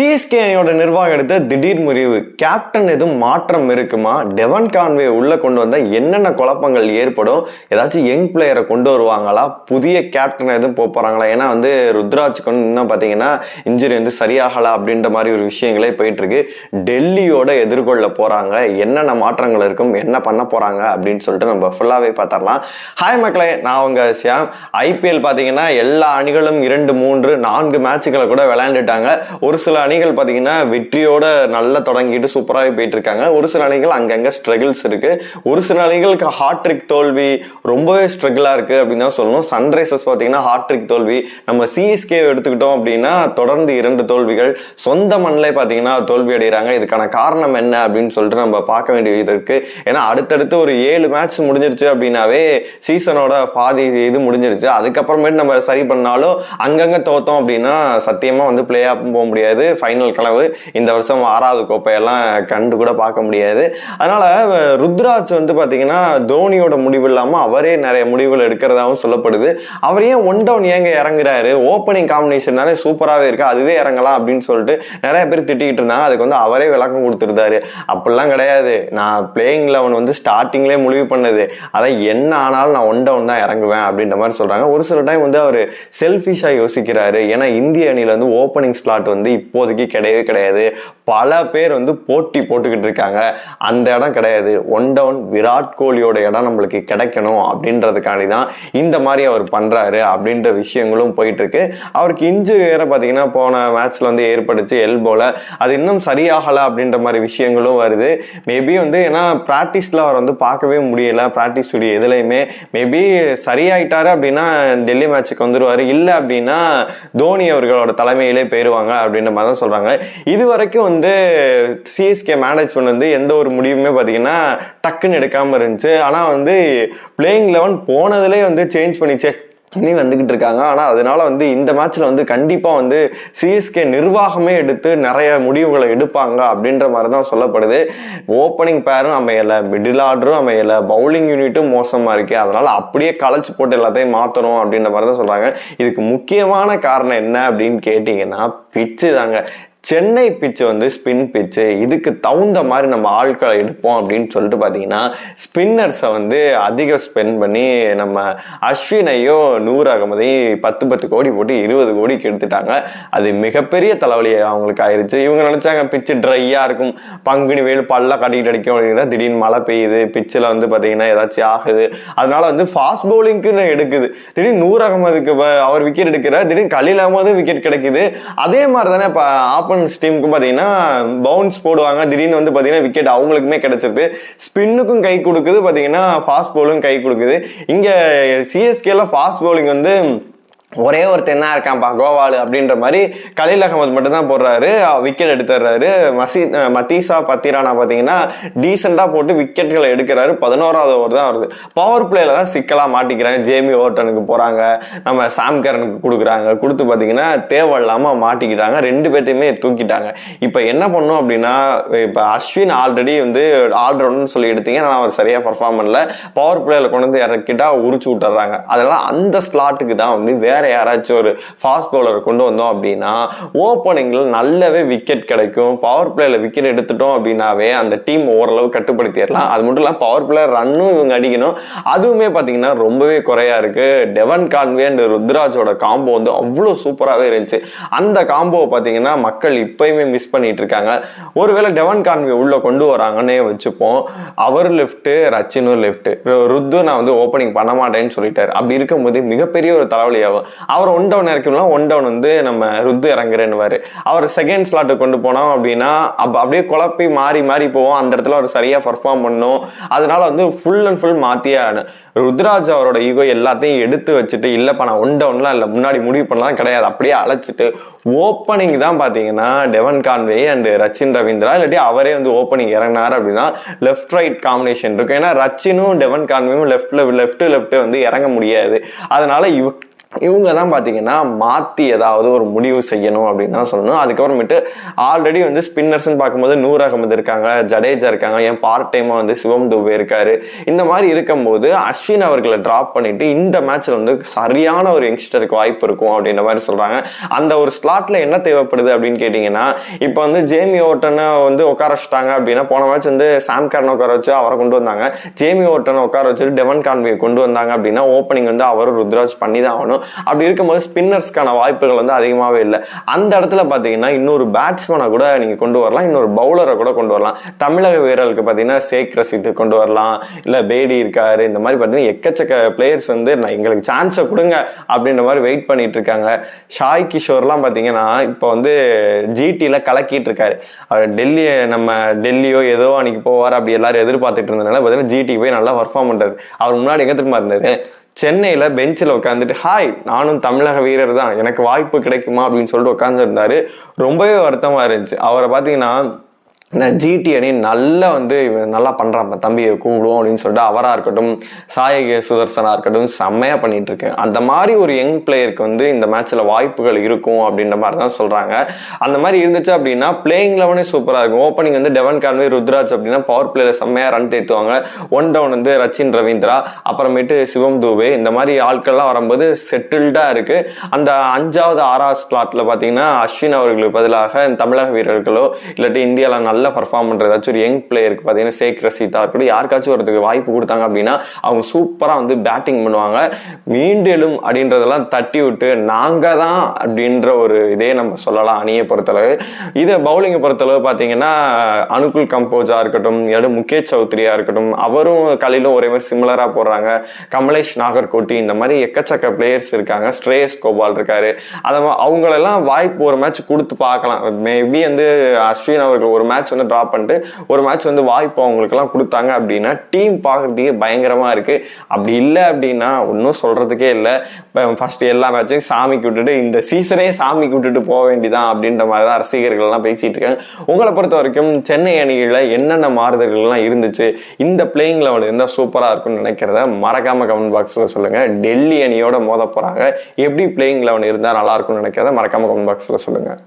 CSK அணியோட நிர்வாகம் எடுத்த திடீர் முறிவு. கேப்டன் எதுவும் மாற்றம் இருக்குமா? டெவன் கான்வே உள்ள கொண்டு வந்தால் என்னென்ன குழப்பங்கள் ஏற்படும்? ஏதாச்சும் யங் பிளேயரை கொண்டு வருவாங்களா? புதிய கேப்டன் எதுவும் போக ஏன்னா வந்து ருத்ராஜ்க்கு வந்து இன்னும் பார்த்தீங்கன்னா இன்ஜுரி வந்து சரியாகலை அப்படின்ற மாதிரி ஒரு விஷயங்களே போயிட்டு இருக்கு டெல்லியோட எதிர்கொள்ள போகிறாங்க என்னென்ன மாற்றங்கள் இருக்கும்? என்ன பண்ண போகிறாங்க அப்படின்னு சொல்லிட்டு நம்ம ஃபுல்லாகவே பார்த்துடலாம் ஹாய் மக்களே நான் உங்க ஷியாம். ஐபிஎல் பார்த்தீங்கன்னா எல்லா அணிகளும் இரண்டு மூன்று நான்கு மேட்சுகளை கூட விளையாண்டுட்டாங்க. ஒரு சில அணிகள் பார்த்தீங்கன்னா வெற்றியோட நல்லா தொடங்கிட்டு சூப்பராகவே போயிட்டு இருக்காங்க ஒரு சில அணிகள் அங்கங்கே ஸ்ட்ரகிள்ஸ் இருக்குது ஒரு சில அணிகளுக்கு ஹார்ட்ரிக் தோல்வி ரொம்பவே ஸ்ட்ரகிளாக இருக்குது அப்படின்னு தான் சொல்லணும். சன்ரைசர்ஸ் பார்த்தீங்கன்னா ஹார்ட்ரிக் தோல்வி. நம்ம சிஎஸ்கே எடுத்துக்கிட்டோம் அப்படின்னா தொடர்ந்து இரண்டு தோல்விகள். சொந்த மண்ணிலே பார்த்தீங்கன்னா தோல்வி அடைகிறாங்க இதுக்கான காரணம் என்ன அப்படின்னு சொல்லிட்டு நம்ம பார்க்க வேண்டியது இருக்குது ஏன்னா அடுத்தடுத்து ஒரு ஏழு மேட்ச் முடிஞ்சிருச்சு அப்படின்னாவே சீசனோட பாதி இது முடிஞ்சிருச்சு. அதுக்கப்புறமேட்டு நம்ம சரி பண்ணாலும் அங்கங்கே தோத்தோம் அப்படின்னா சத்தியமாக வந்து பிளே ஆஃப் போக முடியாது. ஃபைனல் கனவு. இந்த வருஷம் ஆறாவது கோப்பையெல்லாம் கண்டு கூட பார்க்க முடியாது. அதனால ருத்ராஜ் வந்து பார்த்தீங்கன்னா தோனியோட முடிவு இல்லாமல் அவரே நிறைய முடிவுகள் எடுக்கிறதாவும் சொல்லப்படுது. அவர் ஏன் ஒன் டவுன் ஏங்க இறங்குறாரு? ஓப்பனிங் காம்பினேஷன் சூப்பராகவே இருக்கு. அதுவே இறங்கலாம் அப்படின்னு சொல்லிட்டு நிறைய பேர் திட்டிக்கிட்டு இருந்தாங்க. அதுக்கு வந்து அவரே விளக்கம் கொடுத்துருந்தாரு. அப்படிலாம் கிடையாது. நான் பிளேயிங் லெவன் வந்து ஸ்டார்டிங்லேயே முடிவு பண்ணது. அதான் என்ன ஆனாலும் நான் ஒன் டவுன் தான் இறங்குவேன் அப்படின்ற மாதிரி சொல்கிறாங்க ஒரு சில டைம் வந்து அவர் செல்ஃபிஷாக யோசிக்கிறாரு. ஏன்னா இந்திய அணியில் வந்து ஓப்பனிங் ஸ்லாட் வந்து இப்போதைக்கு கிடையவே கிடையாது. பல பேர் வந்து போட்டி போட்டுக்கிட்டு இருக்காங்க. அந்த இடம் கிடையாது. ஒன் டவுன் விராட் கோலியோட இடம் நம்மளுக்கு கிடைக்கணும் அப்படின்றதுக்காண்டி தான் இந்த மாதிரி அவர் பண்ணுறாரு அப்படின்ற விஷயங்களும் போயிட்டுருக்கு. அவருக்கு இன்ஜுரி வேற பார்த்தீங்கன்னா போன மேட்ச்சில் வந்து ஏற்பட்டுச்சு எல்போல அது இன்னும் சரியாகலை அப்படின்ற மாதிரி விஷயங்களும் வருது. மேபி வந்து ஏன்னா ப்ராக்டிஸில் அவர் வந்து பார்க்கவே முடியலை. ப்ராக்டிஸ் உடைய எதுலையுமே மேபி சரியாயிட்டாரு அப்படின்னா டெல்லி மேட்ச்சுக்கு வந்துடுவார் இல்லை அப்படின்னா தோனி அவர்களோட தலைமையிலே போயிடுவாங்க அப்படின்ற மாதிரி தான் சொல்கிறாங்க இது வரைக்கும் வந்து வந்து சிஎஸ்கே மேனேஜ்மெண்ட் வந்து எந்த ஒரு முடிவுமே பார்த்தீங்கன்னா டக்குன்னு எடுக்காமல் இருந்துச்சு. ஆனால் வந்து பிளேயிங் லெவன் போனதுலேயே வந்து சேஞ்ச் பண்ணிச்சே பண்ணி வந்துக்கிட்டு இருக்காங்க. ஆனால் அதனால வந்து இந்த மேட்ச்சில் வந்து கண்டிப்பாக வந்து சிஎஸ்கே நிர்வாகமே எடுத்து நிறைய முடிவுகளை எடுப்பாங்க அப்படின்ற மாதிரி தான் சொல்லப்படுது ஓப்பனிங் பேரும் அமையலை மிடில் ஆர்டரும் அமையலை பவுலிங் யூனிட்டும் மோசமாக இருக்கு அதனால் அப்படியே களைச்சி போட்டு எல்லாத்தையும் மாற்றணும் அப்படின்ற மாதிரி தான் சொல்கிறாங்க இதுக்கு முக்கியமான காரணம் என்ன அப்படின்னு கேட்டிங்கன்னா பிச்சு தாங்க. சென்னை பிச்சு வந்து ஸ்பின் பிச்சு. இதுக்கு தகுந்த மாதிரி நம்ம ஆட்களை எடுப்போம் அப்படின்னு சொல்லிட்டு பார்த்தீங்கன்னா ஸ்பின்னர்ஸை வந்து அதிகம் ஸ்பெண்ட் பண்ணி நம்ம அஸ்வினையும் நூறு அகமதையும் பத்து பத்து கோடி போட்டு இருபது கோடிக்கு எடுத்துட்டாங்க. அது மிகப்பெரிய தலைவலி அவங்களுக்கு ஆயிடுச்சு இவங்க நினச்சாங்க பிச்சு ட்ரையாக இருக்கும். பங்குனி வெயில் பல்ல கட்டிக்கிட்டு அடிக்கும் அப்படின்னா திடீர்னு மழை பெய்யுது. பிச்சில் வந்து பார்த்தீங்கன்னா ஏதாச்சும் ஆகுது. அதனால வந்து ஃபாஸ்ட் பவுலிங்க்குன்னு எடுக்குது. திடீர்னு நூர் அகமதுக்கு அவர் விக்கெட் எடுக்கிறார். திடீர்னு கலில் அகமதும் விக்கெட் கிடைக்குது. அதே அதே மாதிரி தானே இப்போ ஆப்பன்ஸ் டீமுக்கு பார்த்தீங்கன்னா பவுன்ஸ் போடுவாங்க. திடீர்னு வந்து பார்த்தீங்கன்னா விக்கெட் அவங்களுக்குமே கிடச்சிருது. ஸ்பின்னுக்கும் கை கொடுக்குது. பார்த்தீங்கன்னா ஃபாஸ்ட் பவுலும் கை கொடுக்குது. இங்கே சிஎஸ்கேல ஃபாஸ்ட் பவுலிங் வந்து ஒரே ஒருத்தர் என்ன இருக்கான்ப்பா கோவாலு அப்படின்ற மாதிரி கலீல் அகமது மட்டும்தான் போடுறாரு. விக்கெட் எடுத்துடுறாரு. மசி அஹ் மத்தீசா பத்திரானா பார்த்தீங்கன்னா டீசெண்டாக போட்டு விக்கெட்டுகளை எடுக்கிறாரு. பதினோராவது ஓவர் தான் வருது. பவர் பிளேயில் தான் சிக்கலாக மாட்டிக்கிறாங்க. ஜேமி ஓர்டனுக்கு போகிறாங்க நம்ம சாம் கரனுக்கு கொடுக்குறாங்க. கொடுத்து பார்த்தீங்கன்னா தேவையில்லாமல் மாட்டிக்கிட்டாங்க. ரெண்டு பேர்த்தையுமே தூக்கிட்டாங்க. இப்போ என்ன பண்ணும் அப்படின்னா இப்போ அஸ்வின் ஆல்ரெடி வந்து ஆல்ரவுண்ட்னு சொல்லி எடுத்தீங்க. ஆனால் அவர் சரியாக பர்ஃபார்ம் பண்ணல. பவர் பிளேயில் கொண்டு வந்து இறக்கிட்டா உரிச்சு விட்டுறாங்க. அதெல்லாம் அந்த ஸ்லாட்டுக்கு தான் வந்து வேற வேறு யாராச்சும் ஒரு ஃபாஸ்ட் பவுலரை கொண்டு வந்தோம் அப்படின்னா ஓப்பனிங்கில் நல்லாவே விக்கெட் கிடைக்கும். பவர் பிளேயில் விக்கெட் எடுத்துட்டோம் அப்படின்னாவே அந்த டீம் ஓரளவு கட்டுப்படுத்திடலாம். அது மட்டும் இல்லாமல் பவர் பிளேயர் ரன்னும் இவங்க அடிக்கணும். அதுவுமே பார்த்தீங்கன்னா ரொம்பவே குறையாக இருக்குது டெவன் கான்வே அண்ட் ருத்ராஜோட காம்போ வந்து அவ்வளோ சூப்பராகவே இருந்துச்சு. அந்த காம்போவை பார்த்தீங்கன்னா மக்கள் இப்பயுமே மிஸ் பண்ணிகிட்டு இருக்காங்க. ஒருவேளை டெவன் கான்வே உள்ளே கொண்டு வராங்கன்னே வச்சுப்போம். அவர் லெஃப்ட்டு ரச்சினும் லெஃப்ட்டு ருத்து நான் வந்து ஓப்பனிங் பண்ண மாட்டேன்னு சொல்லிட்டார். அப்படி இருக்கும்போது மிகப்பெரிய ஒரு தலைவலியாகும் அவர் ஒன் டவுன் இறக்கணும்னா ஒன் டவுன் வந்து நம்ம ருத்து இறங்குறேன்னுவாரு. அவர் செகண்ட் ஸ்லாட்டுக்கு கொண்டு போனோம் அப்படின்னா அப்போ அப்படியே குழப்பி மாறி மாறி போவோம். அந்த இடத்துல அவர் சரியாக பர்ஃபார்ம் பண்ணும். அதனால வந்து ஃபுல் அண்ட் ஃபுல் மாத்தியே ஆகணும். ருத்ராஜ் அவரோட ஈகோ எல்லாத்தையும் எடுத்து வச்சுட்டு இல்லைப்பா நான் ஒன் டவுன்லாம் இல்லை முன்னாடி முடிவு பண்ணலாம் கிடையாது. அப்படியே அழைச்சிட்டு ஓப்பனிங் தான் பார்த்தீங்கன்னா Devon Conway and Rachin Ravindra. இல்லாட்டி அவரே வந்து ஓப்பனிங் இறங்கினார் அப்படின்னா லெஃப்ட் ரைட் காம்பினேஷன் இருக்கும். ஏன்னா ரச்சினும் டெவன் கான்வேயும் லெஃப்ட்ல லெஃப்ட் லெஃப்ட் வந்து இறங்க முடியாது. அதனால இவ இவங்க தான் பார்த்தீங்கன்னா மாற்றி ஏதாவது ஒரு முடிவு செய்யணும் அப்படின்னு தான் சொல்லணும். அதுக்கப்புறமேட்டு ஆல்ரெடி வந்து ஸ்பின்னர்ஸ்னு பார்க்கும்போது நூர் அகமது இருக்காங்க ஜடேஜா இருக்காங்க ஏன் பார்ட் டைமாக வந்து சிவம் துபே இருக்காரு. இந்த மாதிரி இருக்கும்போது அஸ்வின் அவர்களை ட்ராப் பண்ணிட்டு இந்த மேட்ச்சில் வந்து சரியான ஒரு யங்ஸ்டருக்கு வாய்ப்பு இருக்கும் அப்படின்ற மாதிரி சொல்கிறாங்க அந்த ஒரு ஸ்லாட்டில் என்ன தேவைப்படுது அப்படின்னு கேட்டிங்கன்னா இப்போ வந்து ஜேமி ஓட்டனை வந்து உட்கார வச்சுட்டாங்க அப்படின்னா போன மேட்ச் வந்து சாம் கார்னை உட்கார வச்சு அவரை கொண்டு வந்தாங்க. ஜேமி ஓட்டனை உட்கார வச்சுட்டு டெவன் கான்வியை கொண்டு வந்தாங்க அப்படின்னா ஓப்பனிங் வந்து அவரும் ருத்ராஜ் பண்ணி தான் ஆகணும். அப்படி இருக்கும்போது ஸ்பின்னர்ஸ்க்கான வாய்ப்புகள் வந்து அதிகமாகவே இல்லை. அந்த இடத்துல பார்த்தீங்கன்னா இன்னொரு பேட்ஸ்மேனை கூட நீங்கள் கொண்டு வரலாம். இன்னொரு பவுலரை கூட கொண்டு வரலாம். தமிழக வீரர்களுக்கு பார்த்தீங்கன்னா சேக் ரசித்து கொண்டு வரலாம். இல்லை பேடி இருக்காரு. இந்த மாதிரி பார்த்தீங்கன்னா எக்கச்சக்க பிளேயர்ஸ் வந்து நான் எங்களுக்கு சான்ஸை கொடுங்க அப்படின்ற மாதிரி வெயிட் பண்ணிட்டு இருக்காங்க. ஷாய் கிஷோர்லாம் பார்த்தீங்கன்னா இப்போ வந்து ஜிடியில் கலக்கிட்டு இருக்காரு. அவர் டெல்லி நம்ம டெல்லியோ ஏதோ அன்னைக்கு போவார் அப்படி எல்லாரும் எதிர்பார்த்துட்டு இருந்ததுனால பார்த்தீங்கன்னா ஜிடி போய் நல்லா பர்ஃபார்ம் பண்ணுறாரு அவர் முன்னாடி எங்கே திரும்ப இருந்தாரு? சென்னையில் பெஞ்சில் உட்காந்துட்டு ஹாய் நானும் தமிழக வீரர் தான். எனக்கு வாய்ப்பு கிடைக்குமா? அப்படின்னு சொல்லிட்டு உட்காந்துருந்தாரு ரொம்பவே வருத்தமாக இருந்துச்சு. அவரை பார்த்தீங்கன்னா ஜிடி அணி நல்லா வந்து இவன் நல்லா பண்ணுறான் தம்பியை கூப்பிடுவோம் அப்படின்னு சொல்லிட்டு அவராக இருக்கட்டும் சாயகே சுதர்சனாக இருக்கட்டும் செம்மையாக பண்ணிட்டு இருக்கேன் அந்த மாதிரி ஒரு யங் பிளேயருக்கு வந்து இந்த மேட்ச்சில் வாய்ப்புகள் இருக்கும் அப்படின்ற மாதிரி தான் சொல்கிறாங்க அந்த மாதிரி இருந்துச்சு அப்படின்னா பிளேயிங் லெவனே சூப்பராக இருக்கும். ஓப்பனிங் வந்து டெவன் கான்வே ருத்ராஜ் அப்படின்னா பவர் பிளேயில் செம்மையாக ரன் தேத்துவாங்க ஒன் டவுன் வந்து ரச்சின் ரவீந்திரா அப்புறமேட்டு சிவம் தூபே இந்த மாதிரி ஆட்கள்லாம் வரும்போது செட்டில்டாக இருக்குது அந்த அஞ்சாவது ஆறாவது ஸ்லாட்டில் பார்த்தீங்கன்னா அஸ்வின் அவர்களுக்கு பதிலாக தமிழக வீரர்களோ இல்லாட்டி இந்தியாவில் நல்ல பர்ஃபார்ம் பண்ணுற ஏதாச்சும் ஒரு யங் பிளேயருக்கு பார்த்தீங்கன்னா சேக் ரசீதா இருக்கட்டும் யாருக்காச்சும் வரதுக்கு வாய்ப்பு கொடுத்தாங்க அப்படின்னா அவங்க சூப்பராக வந்து பேட்டிங் பண்ணுவாங்க. மீண்டெழும் அப்படின்றதெல்லாம் தட்டி விட்டு நாங்கள் தான் அப்படின்ற ஒரு இதே நம்ம சொல்லலாம் அணியை பொறுத்தளவு. இதை பவுலிங்கை பொறுத்தளவு பார்த்தீங்கன்னா அனுகுல் கம்போஜா இருக்கட்டும் இல்லாட்டி முகேஷ் சௌத்ரியா இருக்கட்டும் அவரும் கலையிலும் ஒரே மாதிரி சிமிலராக போடுறாங்க. கமலேஷ் நாகர்கோட்டி இந்த மாதிரி எக்கச்சக்க பிளேயர்ஸ் இருக்காங்க. ஸ்ட்ரேயஸ் கோபால் இருக்காரு. அதை அவங்களெல்லாம் வாய்ப்பு ஒரு மேட்ச் கொடுத்து பார்க்கலாம். மேபி வந்து அஸ்வின் அவர்கள் ஒரு மேட்ச் வந்து ட்ராப் பண்ணிட்டு ஒரு மேட்ச் வந்து வாய்ப்பு அவங்களுக்குலாம் கொடுத்தாங்க அப்படின்னா டீம் பார்க்குறதுக்கே பயங்கரமாக இருக்குது அப்படி இல்லை அப்படின்னா ஒன்றும் சொல்கிறதுக்கே இல்லை. இப்போ ஃபஸ்ட்டு எல்லா மேட்சையும் சாமிக்கு விட்டுட்டு இந்த சீசனே சாமிக்கு விட்டுட்டு போக வேண்டிதான் அப்படின்ற மாதிரி தான் ரசிகர்கள்லாம் பேசிகிட்டு இருக்காங்க. உங்களை பொறுத்த வரைக்கும் சென்னை அணிகளில் என்னென்ன மாறுதல்கள்லாம் இருந்துச்சு இந்த பிளேயிங் லெவல் இருந்தால் சூப்பராக இருக்கும்னு நினைக்கிறத மறக்காமல் கமெண்ட் பாக்ஸில் சொல்லுங்கள் டெல்லி அணியோட மோத போகிறாங்க எப்படி பிளேயிங் லெவன் இருந்தால் நல்லாயிருக்கும்னு நினைக்கிறத மறக்காமல் கமெண்ட் பாக்ஸில் சொல்லுங்கள்